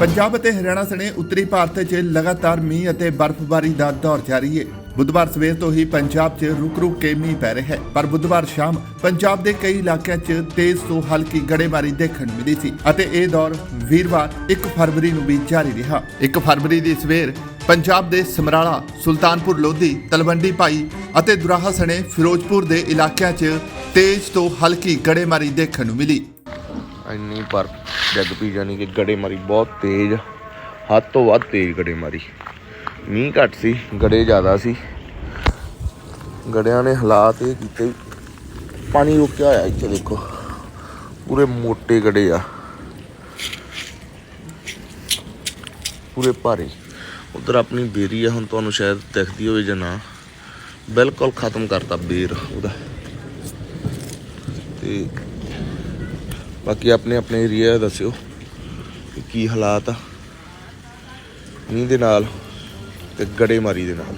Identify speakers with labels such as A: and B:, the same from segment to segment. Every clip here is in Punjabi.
A: ਪੰਜਾਬ ਅਤੇ ਹਰਿਆਣਾ ਸਣੇ ਉੱਤਰੀ ਭਾਰਤ 'ਚ ਲਗਾਤਾਰ ਮੀਂਹ ਅਤੇ ਬਰਫ਼ਬਾਰੀ ਦਾ ਦੌਰ ਜਾਰੀ ਹੈ ਬੁੱਧਵਾਰ ਸਵੇਰ ਤੋਂ ਹੀ ਪੰਜਾਬ 'ਚ ਰੁਕ-ਰੁਕ ਕੇ ਮੀਂਹ ਪੈ ਰਿਹਾ ਹੈ। ਪਰ ਬੁੱਧਵਾਰ ਸ਼ਾਮ ਪੰਜਾਬ ਦੇ ਕਈ ਇਲਾਕਿਆਂ 'ਚ ਤੇਜ਼ ਤੋਂ ਹਲਕੀ ਗੜੇਮਾਰੀ ਦੇਖਣ ਮਿਲੀ ਸੀ ਅਤੇ ਇਹ ਦੌਰ ਵੀਰਵਾਰ 1 ਫਰਵਰੀ ਨੂੰ ਵੀ ਜਾਰੀ ਰਿਹਾ। 1 ਫਰਵਰੀ ਦੀ ਸਵੇਰ ਪੰਜਾਬ ਦੇ ਸਮਰਾਲਾ, ਸੁਲਤਾਨਪੁਰ ਲੋਧੀ, ਤਲਵੰਡੀ ਭਾਈ ਅਤੇ ਦੁਰਾਹਾ ਸਣੇ ਫਿਰੋਜ਼ਪੁਰ ਦੇ ਇਲਾਕਿਆਂ 'ਚ ਤੇਜ਼ ਤੋਂ ਹਲਕੀ ਗੜੇਮਾਰੀ ਦੇਖਣ ਨੂੰ ਮਿਲੀ।
B: ਇੰਨੀ ਪਰ ਜੱਗ ਪੀ ਜਾਣੀ ਕਿ ਗੜੇ ਮਾਰੀ ਬਹੁਤ ਤੇਜ਼, ਹੱਦ ਤੋਂ ਵੱਧ ਤੇਜ਼ ਗੜੇ ਮਾਰੀ ਮੀਂਹ ਘੱਟ ਸੀ, ਗੜੇ ਜ਼ਿਆਦਾ ਸੀ। ਗੜਿਆਂ ਨੇ ਹਾਲਾਤ ਇਹ ਕੀਤੇ, ਪਾਣੀ ਰੁਕਿਆ ਹੋਇਆ ਇੱਥੇ ਦੇਖੋ, ਪੂਰੇ ਮੋਟੇ ਗੜੇ ਆ। ਪੂਰੇ ਭਾਰੇ। ਉਧਰ ਆਪਣੀ ਬੇਰੀ ਆ, ਹੁਣ ਤੁਹਾਨੂੰ ਸ਼ਾਇਦ ਦਿਖਦੀ ਹੋਵੇ ਜਾਂ ਨਾ। ਬਿਲਕੁਲ ਖਤਮ ਕਰਤਾ ਬੇਰ ਉਹਦਾ। ਤੇ ਬਾਕੀ ਆਪਣੇ ਆਪਣੇ ਏਰੀਆ ਦੱਸਿਓ ਕੀ ਹਾਲਾਤ ਆ। ਮੀਂਹ ਦੇ ਨਾਲ ਤੇ ਗੜੇਮਾਰੀ ਦੇ ਨਾਲ।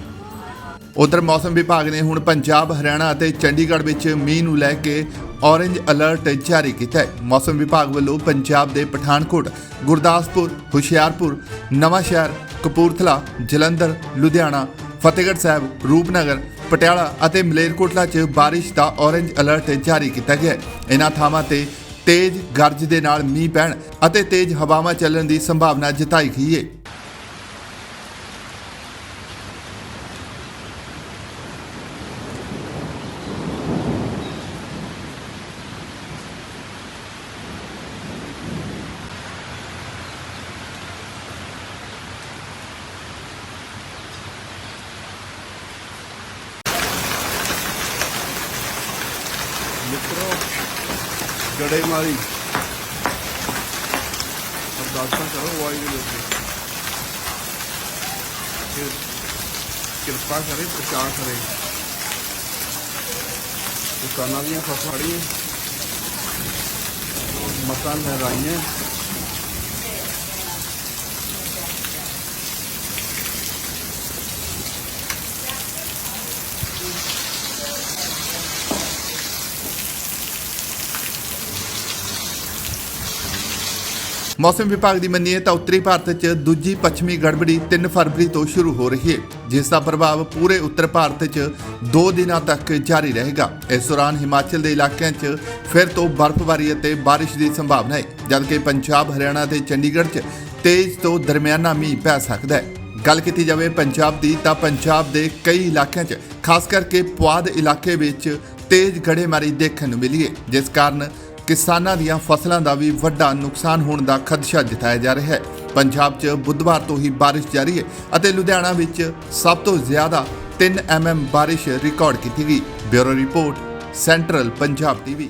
A: ਉਧਰ ਮੌਸਮ ਵਿਭਾਗ ਨੇ ਹੁਣ ਪੰਜਾਬ, ਹਰਿਆਣਾ ਅਤੇ ਚੰਡੀਗੜ੍ਹ ਵਿੱਚ ਮੀਂਹ ਨੂੰ ਲੈ ਕੇ ਔਰੇਂਜ ਅਲਰਟ ਜਾਰੀ ਕੀਤਾ ਹੈ। ਮੌਸਮ ਵਿਭਾਗ ਵੱਲੋਂ ਪੰਜਾਬ ਦੇ ਪਠਾਨਕੋਟ, ਗੁਰਦਾਸਪੁਰ, ਹੁਸ਼ਿਆਰਪੁਰ, ਨਵਾਂਸ਼ਹਿਰ, ਕਪੂਰਥਲਾ, ਜਲੰਧਰ, ਲੁਧਿਆਣਾ, ਫਤਿਹਗੜ੍ਹ ਸਾਹਿਬ, ਰੂਪਨਗਰ, ਪਟਿਆਲਾ ਅਤੇ ਮਲੇਰਕੋਟਲਾ 'ਚ ਬਾਰਿਸ਼ ਦਾ ਔਰੰਜ ਅਲਰਟ ਜਾਰੀ ਕੀਤਾ ਗਿਆ ਹੈ। ਇਨ੍ਹਾਂ ਥਾਵਾਂ ਤੇ ਤੇਜ਼ ਗਰਜ ਦੇ ਨਾਲ ਮੀਂਹ ਪੈਣ ਅਤੇ ਤੇਜ਼ ਹਵਾਵਾਂ ਚੱਲਣ ਦੀ ਸੰਭਾਵਨਾ ਜਤਾਈ ਗਈ ਹੈ
C: ਮਿੱਤਰੋ ਗੜੇਮਾਰੀ ਅਰਦਾਸਾਂ ਕਰੋ, ਵਾਹਿਗੁਰੂ ਜੀ ਕਿ ਕਿਰਪਾ ਕਰੇ ਬਚਾ ਕਰੇ। ਕਿਸਾਨਾਂ ਦੀਆਂ ਫਸਲਾਂ ਮਤਾਂ ਲਹਿਰਾਈਆਂ।
A: ਮੌਸਮ ਵਿਭਾਗ ਦੀ ਮੰਨੀਏ ਤਾਂ ਉੱਤਰੀ ਭਾਰਤ 'ਚ ਦੂਜੀ ਪੱਛਮੀ ਗੜਬੜੀ 3 ਫਰਵਰੀ ਤੋਂ ਸ਼ੁਰੂ ਹੋ ਰਹੀ ਹੈ ਜਿਸ ਦਾ ਪ੍ਰਭਾਵ ਪੂਰੇ ਉੱਤਰ ਭਾਰਤ 'ਚ 2 ਦਿਨਾਂ ਤੱਕ ਜਾਰੀ ਰਹੇਗਾ। ਇਸ ਦੌਰਾਨ ਹਿਮਾਚਲ ਦੇ ਇਲਾਕਿਆਂ 'ਚ ਫਿਰ ਤੋਂ ਬਰਫ਼ਬਾਰੀ ਅਤੇ ਬਾਰਿਸ਼ ਦੀ ਸੰਭਾਵਨਾ ਹੈ ਜਦਕਿ ਪੰਜਾਬ, ਹਰਿਆਣਾ ਤੇ ਚੰਡੀਗੜ੍ਹ 'ਚ ਤੇਜ਼ ਤੋਂ ਦਰਮਿਆਨਾ ਮੀਂਹ ਪੈ ਸਕਦਾ ਹੈ ਗੱਲ ਕੀਤੀ ਜਾਵੇ ਪੰਜਾਬ ਦੀ ਤਾਂ ਪੰਜਾਬ ਦੇ ਕਈ ਇਲਾਕਿਆਂ 'ਚ, ਖਾਸ ਕਰਕੇ ਪੁਆਧ ਇਲਾਕੇ ਵਿੱਚ ਤੇਜ਼ ਗੜੇਮਾਰੀ ਦੇਖਣ ਨੂੰ ਮਿਲੀ ਹੈ ਜਿਸ ਕਾਰਨ ਕਿਸਾਨਾਂ ਦੀਆਂ ਫਸਲਾਂ ਦਾ ਵੀ ਵੱਡਾ ਨੁਕਸਾਨ ਹੋਣ ਦਾ ਖਦਸ਼ਾ ਜਤਾਇਆ ਜਾ ਰਿਹਾ ਹੈ। ਪੰਜਾਬ 'ਚ ਬੁੱਧਵਾਰ ਤੋਂ ਹੀ ਬਾਰਿਸ਼ ਜਾਰੀ ਹੈ ਅਤੇ ਲੁਧਿਆਣਾ ਵਿੱਚ ਸਭ ਤੋਂ ਜ਼ਿਆਦਾ 3 ਐਮਐਮ ਬਾਰਿਸ਼ ਰਿਕਾਰਡ ਕੀਤੀ ਗਈ। Bureau report, central Punjab TV.